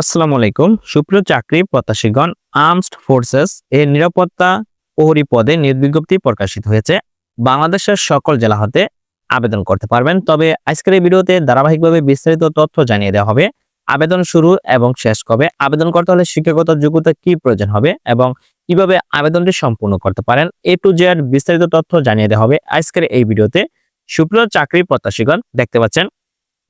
আসসালামু আলাইকুম। সুপ্রিয় চাকরি প্রত্যাশীগণ আর্মসড ফোর্সেস এর নিরাপত্তা প্রহরী পদে নিয়োগ বিজ্ঞপ্তি প্রকাশিত হয়েছে। বাংলাদেশের সকল জেলা হতে আবেদন করতে পারবেন। তবে আজকের এই ভিডিওতে ধারাবাহিকভাবে বিস্তারিত তথ্য জানিয়ে দেওয়া হবে। আবেদন শুরু এবং শেষ কবে? আবেদন করতে হলে শিক্ষাগত যোগ্যতা কি প্রয়োজন হবে এবং কীভাবে আবেদনটি সম্পূর্ণ করতে পারেন? এ টু জেড বিস্তারিত তথ্য জানিয়ে দেওয়া হবে আজকের এই ভিডিওতে। সুপ্রিয় চাকরি প্রত্যাশীগণ, দেখতে পাচ্ছেন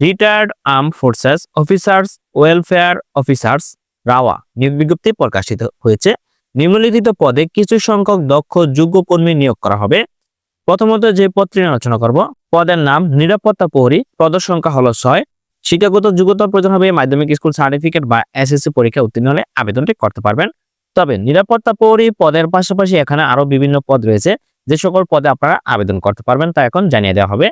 retired arm forces officers welfare officers rava নিয়োগ বিজ্ঞপ্তি প্রকাশিত হয়েছে। নিম্নলিখিত পদে কিছু সংখ্যক দক্ষ, যোগ্য কর্মী নিয়োগ করা হবে। প্রথমত যে পদটি আলোচনা করব, পদের নাম নিরাপত্তা প্রহরী পদের সংখ্যা হলো ছয়। শিক্ষাগত যোগ্যতা প্রয়োজন হবে, মাধ্যমিক স্কুল সার্টিফিকেট বা এসএসসি পরীক্ষা উত্তীর্ণ হলে আবেদনটি করতে পারবেন। তবে নিরাপত্তা প্রহরী পদের পাশাপাশি এখানে আরও বিভিন্ন পদ রয়েছে, যে সকল পদে আপনারা আবেদন করতে পারবেন তা এখন জানিয়ে দেওয়া হবে।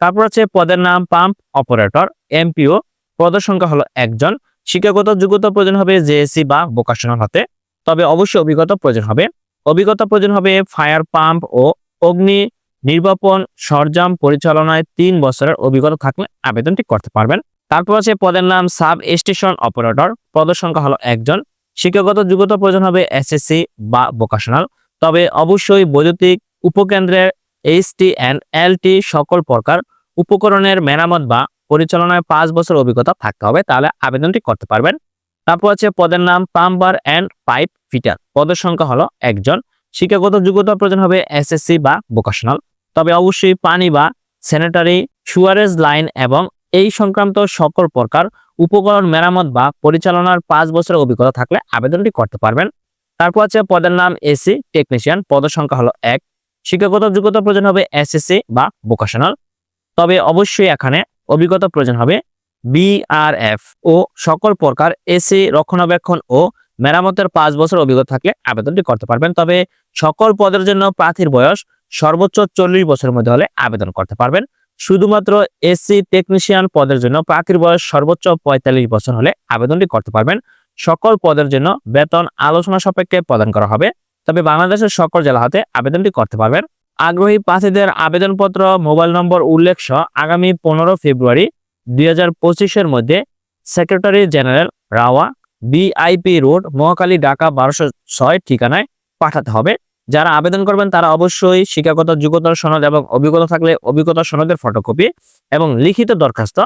তারপর হচ্ছে পদের নাম পাম্প অপারেটর এমপিও পদের সংখ্যা হলো একজন। শিক্ষাগত যোগ্যতা প্রয়োজন হবে জেএসসি বা ভোকাশনাল হতে। তবে অবশ্যই অভিজ্ঞতা প্রয়োজন হবে। অভিজ্ঞতা প্রয়োজন হবে ফায়ার পাম্প ও অগ্নি নির্বাপন সরঞ্জাম পরিচালনায় তিন বছরের অভিজ্ঞতা থাকলে আবেদনটি করতে পারবেন। তারপর আছে পদের নাম সাব স্টেশন অপারেটর পদের সংখ্যা হলো একজন। শিক্ষাগত যোগ্যতা প্রয়োজন হবে এসএসসি বা ভোকাশনাল তবে অবশ্যই বৈদ্যুতিক উপকেন্দ্রের এইচটি অ্যান্ড এলটি সকল প্রকার উপকরণের মেরামত বা পরিচালনায় পাঁচ বছর অভিজ্ঞতা থাকতে হবে, তাহলে আবেদনটি করতে পারবেন। তারপর আছে পদের নাম প্লাম্বার অ্যান্ড পাইপ ফিটার। পদের সংখ্যা হলো একজন। শিক্ষাগত যোগ্যতা প্রয়োজন হবে এসএসসি বা ভোকাশনাল তবে অবশ্যই পানি বা স্যানিটারি সুয়ারেজ লাইন এবং এই সংক্রান্ত সকল প্রকার উপকরণ মেরামত বা পরিচালনার পাঁচ বছরের অভিজ্ঞতা থাকলে আবেদনটি করতে পারবেন। তারপর আছে পদের নাম এসি টেকনিশিয়ান পদের সংখ্যা হলো এক। শিক্ষাগত যোগ্যতা প্রয়োজন হবে এসএসসি বা ভোকাশনাল তবে অবশ্যই এখানে অভিজ্ঞতা প্রয়োজন হবে বিআরএফ ও সকল প্রকার এসি রক্ষণাবেক্ষণ ও মেরামতের পাঁচ বছর অভিজ্ঞতা থাকলে আবেদনটি করতে পারবেন। তবে সকল পদের জন্য প্রার্থীর বয়স সর্বোচ্চ চল্লিশ বছরের মধ্যে হলে আবেদন করতে পারবেন। শুধুমাত্র এসি টেকনিশিয়ান পদের জন্য প্রার্থীর বয়স সর্বোচ্চ পঁয়তাল্লিশ বছর হলে আবেদনটি করতে পারবেন। সকল পদের জন্য বেতন আলোচনা সাপেক্ষে প্রদান করা হবে। তবে বাংলাদেশের সকল জেলা হাতে আবেদনটি করতে পারবেন। আগ্রহী প্রার্থীদের আবেদনপত্র, মোবাইল নম্বর উল্লেখ সহ আগামী পনেরো ফেব্রুয়ারি দুই পঁচিশের মধ্যে secretary general rava VIP road Mahakali Dhaka বারোশো ছয় ঠিকানায় পাঠাতে হবে। যারা আবেদন করবেন তারা অবশ্যই শিক্ষাগত যোগ্যতার সনদ এবং অভিজ্ঞতা থাকলে অভিজ্ঞতা সনদের ফটোকপি এবং লিখিত দরখাস্ত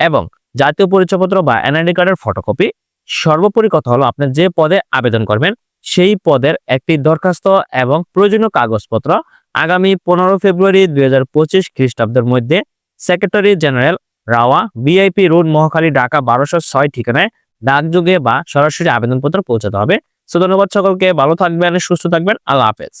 এবং জাতীয় পরিচয়পত্র বা এনআইডি কার্ডের ফটোকপি সর্বোপরি কথা হলো আপনি যে পদে আবেদন করবেন সেই পদের একটি দরখাস্ত এবং প্রয়োজনীয় কাগজপত্র আগামী পনেরো ফেব্রুয়ারি দুই হাজার পঁচিশ খ্রিস্টাব্দের মধ্যে secretary general Raowa VIP road Mohakhali Dhaka বারোশো ছয় ঠিকানায় ডাকযোগে বা সরাসরি আবেদনপত্র পৌঁছাতে হবে। সো ধন্যবাদ সকলকে, ভালো থাকবেন, সুস্থ থাকবেন, আল্লাহ হাফেজ।